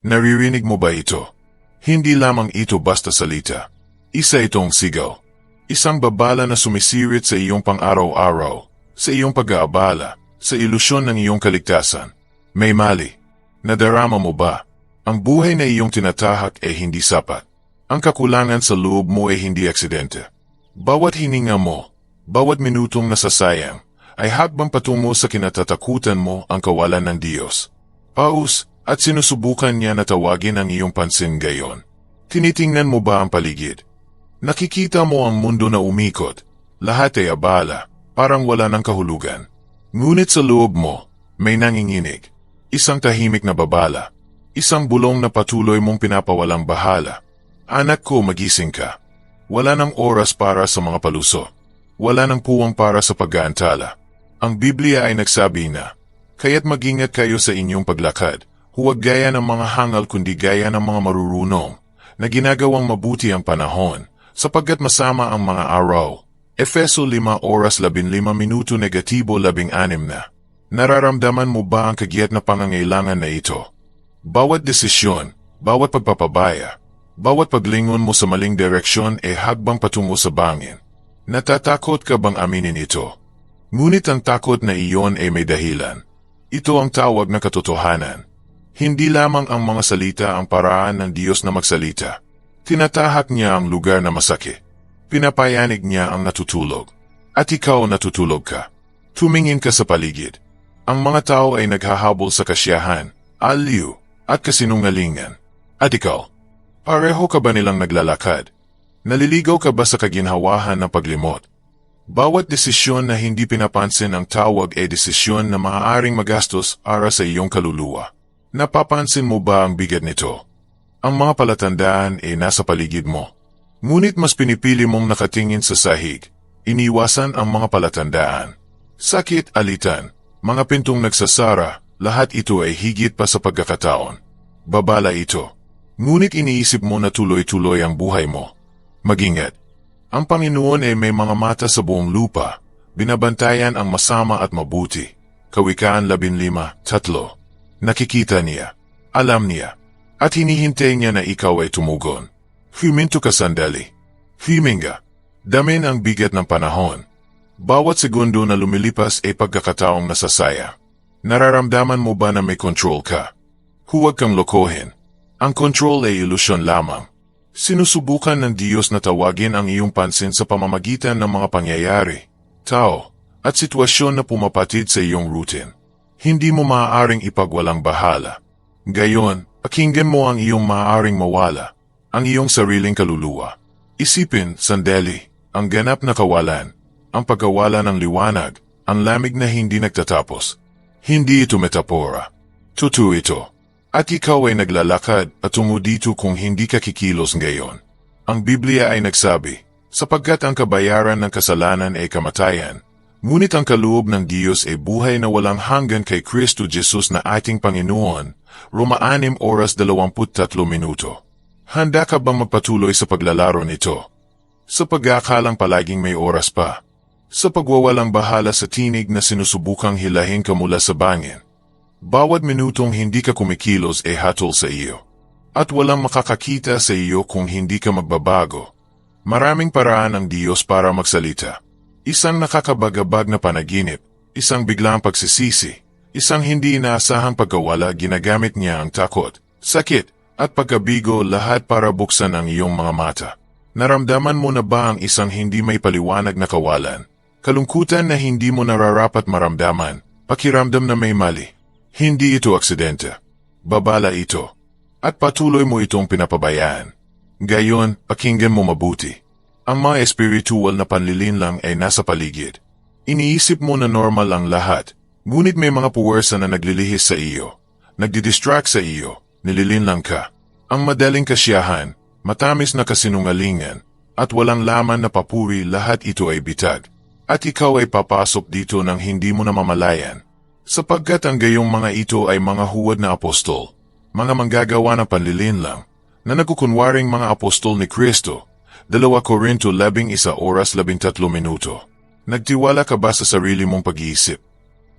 Naririnig mo ba ito? Hindi lamang ito basta salita. Isa itong sigaw. Isang babala na sumisirit sa iyong pang-araw-araw, sa iyong pag-aabala, sa ilusyon ng iyong kaligtasan. May mali. Nadarama mo ba? Ang buhay na iyong tinatahak ay hindi sapat. Ang kakulangan sa loob mo ay hindi aksidente. Bawat hininga mo, bawat minutong nasasayang, ay hakbang patungo sa kinatatakutan mo ang kawalan ng Diyos. Paus, at sinusubukan niya na tawagin ang iyong pansin gayon. Tinitingnan mo ba ang paligid? Nakikita mo ang mundo na umikot, lahat ay abala, parang wala ng kahulugan. Ngunit sa loob mo, may nanginginig, isang tahimik na babala, isang bulong na patuloy mong pinapawalang bahala. Anak ko, magising ka. Wala ng oras para sa mga paluso. Wala ng puwang para sa pag-aantala. Ang Biblia ay nagsabi na, Kaya't magingat kayo sa inyong paglakad, huwag gaya ng mga hangal kundi gaya ng mga marurunong, na ginagawang mabuti ang panahon, sapagkat masama ang mga araw. Efeso 5 oras 15 minuto negatibo 16 na. Nararamdaman mo ba ang kagyat na pangangailangan na ito? Bawat desisyon, bawat pagpapabaya, bawat paglingon mo sa maling direksyon ay hagbang patungo sa bangin. Natatakot ka bang aminin ito? Ngunit ang takot na iyon ay may dahilan. Ito ang tawag na katotohanan. Hindi lamang ang mga salita ang paraan ng Diyos na magsalita. Tinatahak niya ang lugar na masakit. Pinapayanig niya ang natutulog. At ikaw natutulog ka. Tumingin ka sa paligid. Ang mga tao ay naghahabol sa kasyahan, aliw, at kasinungalingan. At ikaw, pareho ka ba nilang naglalakad? Naliligaw ka ba sa kaginhawahan ng paglimot? Bawat desisyon na hindi pinapansin ang tawag ay desisyon na maaaring magastos para sa iyong kaluluwa. Napapansin mo ba ang bigat nito? Ang mga palatandaan ay nasa paligid mo. Ngunit mas pinipili mong nakatingin sa sahig. Iniwasan ang mga palatandaan. Sakit, alitan, mga pintong nagsasara, lahat ito ay higit pa sa pagkakataon. Babala ito. Ngunit iniisip mo na tuloy-tuloy ang buhay mo. Magingat. Ang Panginoon ay may mga mata sa buong lupa, binabantayan ang masama at mabuti. Kawikaan 15, tatlo. Nakikita niya, alam niya, at hinihintay niya na ikaw ay tumugon. Huminto ka sandali. Huminga. Damin ang bigat ng panahon. Bawat segundo na lumilipas ay pagkakataong nasasaya. Nararamdaman mo ba na may control ka? Huwag kang lokohin. Ang control ay ilusyon lamang. Sinusubukan ng Diyos na tawagin ang iyong pansin sa pamamagitan ng mga pangyayari, tao, at sitwasyon na pumapatid sa iyong routine. Hindi mo maaaring ipagwalang bahala. Gayon, pakinggan mo ang iyong maaaring mawala, ang iyong sariling kaluluwa. Isipin, sandali, ang ganap na kawalan, ang pagkawala ng liwanag, ang lamig na hindi nagtatapos. Hindi ito metapora. Totoo ito. At ikaw ay naglalakad at tungo dito kung hindi ka kikilos ngayon. Ang Biblia ay nagsabi, sapagkat ang kabayaran ng kasalanan ay kamatayan, ngunit ang kaloob ng Diyos ay buhay na walang hanggan kay Kristo Jesus na ating Panginoon, Roma 6 oras 23 minuto. Handa ka bang magpatuloy sa paglalaro nito? Sa pag-aakalang palaging may oras pa. Sa pagwawalang bahala sa tinig na sinusubukang hilahin ka mula sa bangin. Bawat minutong hindi ka kumikilos ay hatol sa iyo. At walang makakakita sa iyo kung hindi ka magbabago. Maraming paraan ang Diyos para magsalita. Isang nakakabagabag na panaginip, isang biglang pagsisisi, isang hindi inaasahang pagkawala ginamit niya ang takot, sakit, at pagkabigo lahat para buksan ang iyong mga mata. Naramdaman mo na ba ang isang hindi may paliwanag na kawalan? Kalungkutan na hindi mo nararapat maramdaman, pakiramdam na may mali. Hindi ito aksidente. Babala ito. At patuloy mo itong pinapabayaan. Gayon, pakinggan mo mabuti. Ang mga espiritual na panlilinlang ay nasa paligid. Iniisip mo na normal ang lahat, ngunit may mga puwersa na naglilihis sa iyo, nagdidistract sa iyo, nililinlang ka. Ang madaling kasyahan, matamis na kasinungalingan, at walang laman na papuri lahat ito ay bitag. At ikaw ay papasok dito nang hindi mo namamalayan. Sapagkat ang gayong mga ito ay mga huwad na apostol, mga manggagawa ng panlilinlang, na nagkukunwaring mga apostol ni Kristo, 2 Korinto 11 oras 13 minuto. Nagtiwala ka ba sa sarili mong pag-iisip?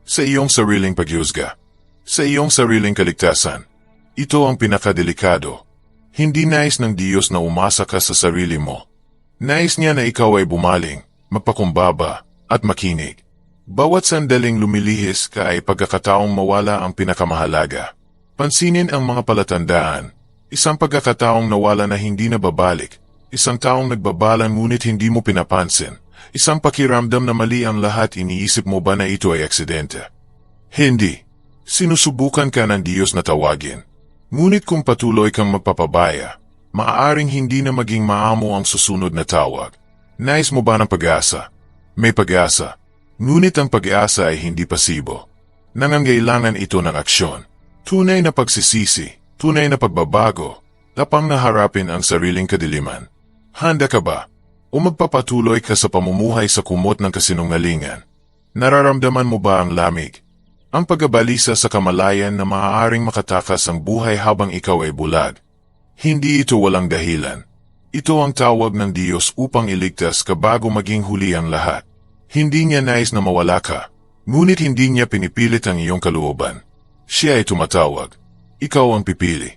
Sa iyong sariling pagyusga? Sa iyong sariling kaligtasan? Ito ang pinakadelikado. Hindi nais ng Diyos na umasa ka sa sarili mo. Nais niya na ikaw ay bumaling, magpakumbaba, at makinig. Bawat sandaling lumilihis ka ay pagkakataong mawala ang pinakamahalaga. Pansinin ang mga palatandaan. Isang pagkakataong nawala na hindi na babalik. Isang taong nagbabalan ngunit hindi mo pinapansin. Isang pakiramdam na mali ang lahat iniisip mo ba na ito ay aksidente? Hindi. Sinusubukan ka ng Diyos na tawagin. Ngunit kung patuloy kang magpapabaya, maaaring hindi na maging maamo ang susunod na tawag. Nais mo ba ng pag-asa? May pag-asa. Ngunit ang pag-asa ay hindi pasibo. Nangangailangan ito ng aksyon. Tunay na pagsisisi, tunay na pagbabago, tapang na harapin ang sariling kadiliman. Handa ka ba? O magpapatuloy ka sa pamumuhay sa kumot ng kasinungalingan? Nararamdaman mo ba ang lamig? Ang pagabalisa sa kamalayan na maaaring makatakas ang buhay habang ikaw ay bulag. Hindi ito walang dahilan. Ito ang tawag ng Diyos upang iligtas ka bago maging huli ang lahat. Hindi niya nais na mawala ka, ngunit hindi niya pinipilit ang iyong kalooban. Siya ay tumatawag. Ikaw ang pipili.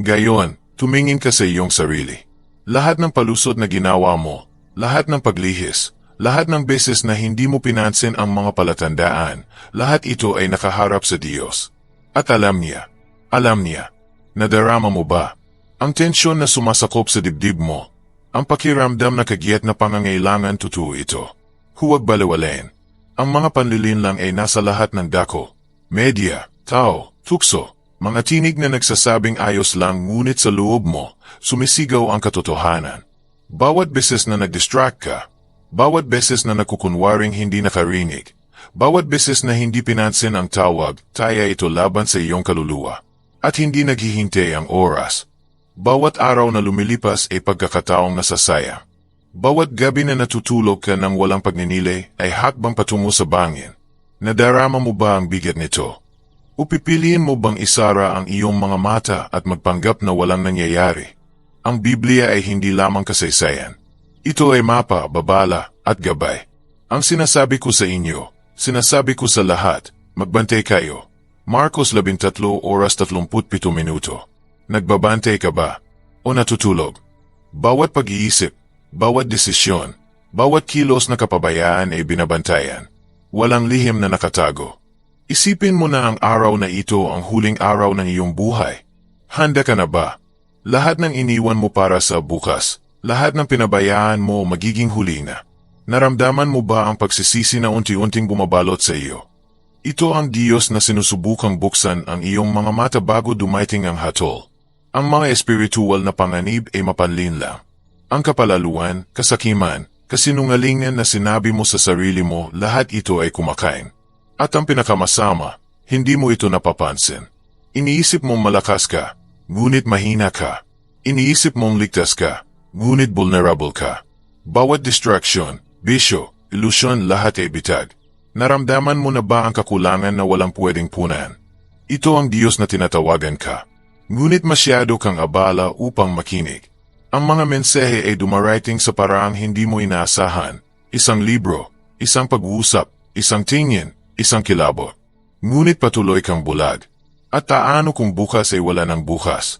Gayon, tumingin ka sa iyong sarili. Lahat ng palusot na ginawa mo, lahat ng paglihis, lahat ng beses na hindi mo pinansin ang mga palatandaan, lahat ito ay nakaharap sa Diyos. At alam niya, alam niya, nadarama mo ba? Ang tensyon na sumasakop sa dibdib mo, ang pakiramdam na kagiyat na pangangailangan totoo ito. Huwag balewalain. Ang mga panlilin lang ay nasa lahat ng dako, media, tao, tukso, mga tinig na nagsasabing ayos lang ngunit sa loob mo, sumisigaw ang katotohanan. Bawat beses na nag-distract ka, bawat beses na nakukunwaring hindi nakarinig, bawat beses na hindi pinansin ang tawag, taya ito laban sa iyong kaluluwa. At hindi naghihintay ang oras. Bawat araw na lumilipas ay pagkakataong nasasaya. Bawat gabi na natutulog ka ng walang pagninilay ay hakbang patungo sa bangin. Nadarama mo ba ang bigat nito? O pipiliin mo bang isara ang iyong mga mata at magpanggap na walang nangyayari? Ang Biblia ay hindi lamang kasaysayan. Ito ay mapa, babala, at gabay. Ang sinasabi ko sa inyo, sinasabi ko sa lahat, magbantay kayo. Marcos 13 oras 37 minuto. Nagbabantay ka ba? O natutulog? Bawat pag-iisip, bawat desisyon, bawat kilos na kapabayaan ay binabantayan. Walang lihim na nakatago. Isipin mo na ang araw na ito ang huling araw ng iyong buhay. Handa ka na ba? Lahat ng iniwan mo para sa bukas, lahat ng pinabayaan mo magiging huli na. Naramdaman mo ba ang pagsisisi na unti-unting bumabalot sa iyo? Ito ang Diyos na sinusubukang buksan ang iyong mga mata bago dumaiting ang hatol. Ang mga espiritual na panganib ay mapanlin lang. Ang kapalaluan, kasakiman, kasinungalingan na sinabi mo sa sarili mo, lahat ito ay kumakain. At ang pinakamasama, hindi mo ito napapansin. Iniisip mong malakas ka, ngunit mahina ka. Iniisip mong ligtas ka, ngunit vulnerable ka. Bawat distraction, bisyo, ilusyon lahat ay bitag. Naramdaman mo na ba ang kakulangan na walang pwedeng punan? Ito ang Diyos na tinatawagan ka. Ngunit masyado kang abala upang makinig. Ang mga mensahe ay dumarating sa paraang hindi mo inaasahan. Isang libro, isang pag-uusap, isang tingin, isang kilabot. Ngunit patuloy kang bulag. At taano kung bukas ay wala ng bukas?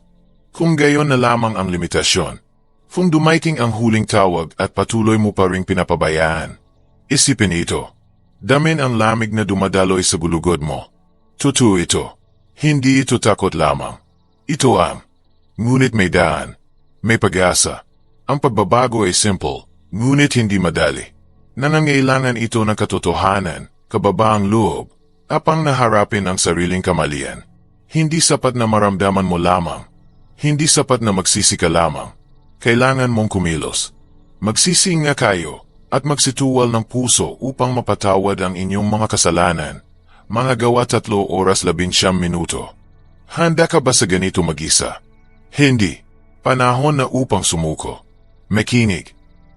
Kung gayon na lamang ang limitasyon. Kung dumaiting ang huling tawag at patuloy mo pa ring pinapabayaan. Isipin ito. Damin ang lamig na dumadaloy sa gulugod mo. Totoo ito. Hindi ito takot lamang. Ito ang. Ngunit may daan. May pag-asa. Ang pagbabago ay simple, ngunit hindi madali. Nangangailangan ito ng katotohanan, kababaang loob, apang naharapin ang sariling kamalian. Hindi sapat na maramdaman mo lamang. Hindi sapat na magsisi ka lamang. Kailangan mong kumilos. Magsisi nga kayo at magsituwal ng puso upang mapatawad ang inyong mga kasalanan. Mga gawa tatlo oras labinsyam minuto. Handa ka ba sa ganito mag-isa? Hindi. Panahon na upang sumuko. Makinig.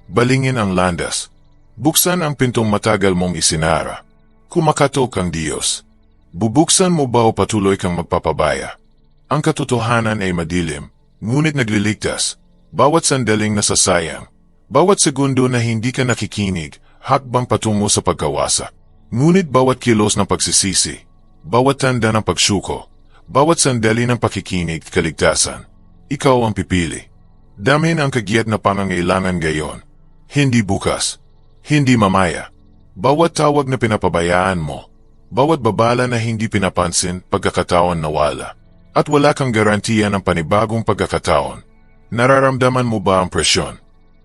Balingin ang landas. Buksan ang pintong matagal mong isinara. Kumakatok ang Diyos. Bubuksan mo ba o patuloy kang magpapabaya? Ang katotohanan ay madilim, ngunit nagliligtas. Bawat sandaling nasasayang, bawat segundo na hindi ka nakikinig, hakbang patungo sa pagkawasa. Ngunit bawat kilos ng pagsisisi, bawat tanda ng pagsuko, Bawat sandali ng pakikinig, kaligtasan. Ikaw ang pipili. Damin ang kagyat na pangangailangan gayon. Hindi bukas. Hindi mamaya. Bawat tawag na pinapabayaan mo. Bawat babala na hindi pinapansin, pagkakataon nawala. At wala kang garantiya ng panibagong pagkakataon. Nararamdaman mo ba ang presyon?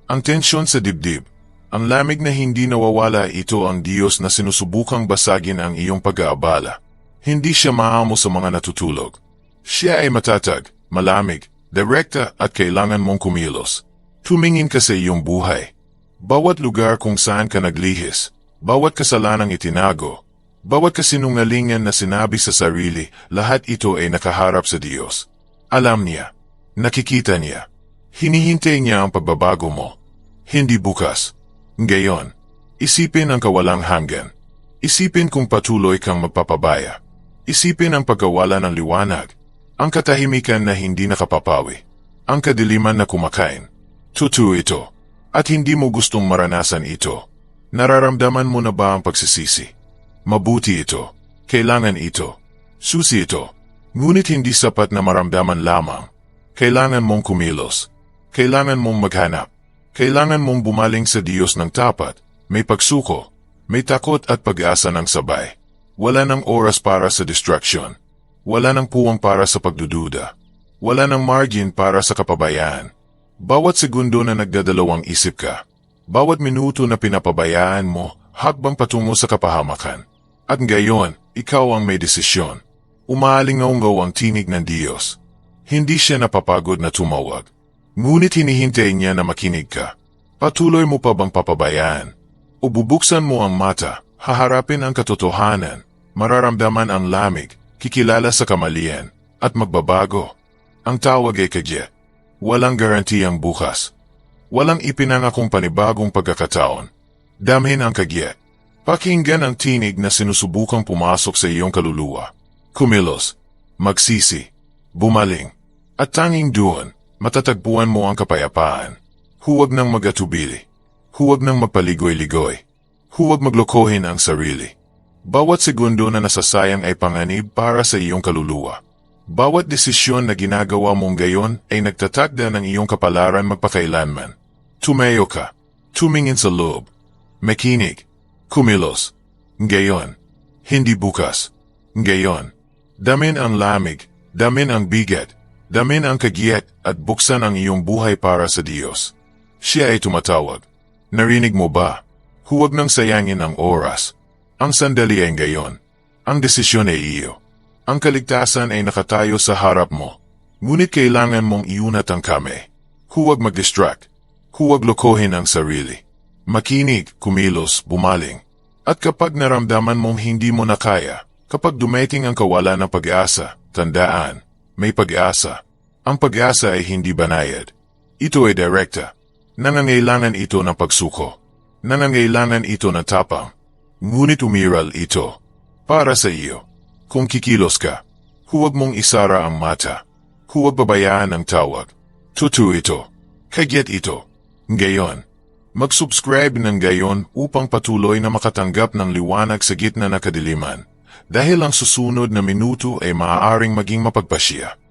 Ang tensyon sa dibdib? Ang lamig na hindi nawawala ito ang Diyos na sinusubukang basagin ang iyong pag-aabala. Hindi siya maamo sa mga natutulog. Siya ay matatag, malamig, direkta at kailangan mong kumilos. Tumingin ka sa iyong buhay. Bawat lugar kung saan ka naglihis, bawat kasalanang itinago, bawat kasinungalingan na sinabi sa sarili, lahat ito ay nakaharap sa Diyos. Alam niya, nakikita niya, hinihintay niya ang pagbabago mo. Hindi bukas. Ngayon, isipin ang kawalang hanggan. Isipin kung patuloy kang magpapabaya. Isipin ang pagkawala ng liwanag. Ang katahimikan na hindi nakapapawi. Ang kadiliman na kumakain. Totoo ito. At hindi mo gustong maranasan ito. Nararamdaman mo na ba ang pagsisisi? Mabuti ito. Kailangan ito. Susi ito. Ngunit hindi sapat na maramdaman lamang. Kailangan mong kumilos. Kailangan mong maghanap. Kailangan mong bumaling sa Diyos ng tapat. May pagsuko. May takot at pag-asa ng sabay. Wala ng oras para sa distraction. Wala ng puwang para sa pagdududa. Wala ng margin para sa kapabayaan. Bawat segundo na nagdadalawang isip ka, bawat minuto na pinapabayaan mo, hakbang patungo sa kapahamakan. At ngayon, ikaw ang may desisyon. Umaalingaw ang tinig ng Diyos. Hindi siya napapagod na tumawag. Ngunit hinihintay niya na makinig ka. Patuloy mo pa bang papabayaan? O bubuksan mo ang mata, haharapin ang katotohanan, mararamdaman ang lamig, kikilala sa kamalian, at magbabago. Ang tawag ay kagya. Walang garantiyang bukas. Walang ipinangakong panibagong pagkakataon. Damhin ang kagya. Pakinggan ang tinig na sinusubukang pumasok sa iyong kaluluwa. Kumilos, magsisi, bumaling, at tanging doon, matatagpuan mo ang kapayapaan. Huwag nang magatubili. Huwag nang magpaligoy-ligoy. Huwag maglokohin ang sarili. Bawat segundo na nasasayang ay panganib para sa iyong kaluluwa. Bawat desisyon na ginagawa mong gayon ay nagtatagda ng iyong kapalaran magpakailanman. Tumayo ka. Tumingin. Makinig. Kumilos. Ngayon. Hindi bukas. Ngayon. Damin ang lamig. Damin ang bigat. Damin ang kagiyat at buksan ang iyong buhay para sa Diyos. Siya ay tumatawag. Narinig mo ba? Huwag nang sayangin ang oras. Ang sandali ay ngayon. Ang desisyon ay iyo. Ang kaligtasan ay nakatayo sa harap mo. Ngunit kailangan mong iunat ang kamay. Huwag mag-distract. Huwag lokohin ang sarili. Makinig, kumilos, bumaling. At kapag naramdaman mong hindi mo na kaya, kapag dumating ang kawalan ng pag-asa, tandaan, may pag-asa. Ang pag-asa ay hindi banayad. Ito ay direkta. Nangangailangan ito ng pagsuko. Nangangailangan ito ng tapang. Ngunit umiral ito. Para sa iyo. Kung kikilos ka, huwag mong isara ang mata. Huwag babayaan ang tawag. Totoo ito. Kagyat ito. Ngayon. Mag-subscribe ng gayon upang patuloy na makatanggap ng liwanag sa gitna na kadiliman. Dahil ang susunod na minuto ay maaaring maging mapagpasya.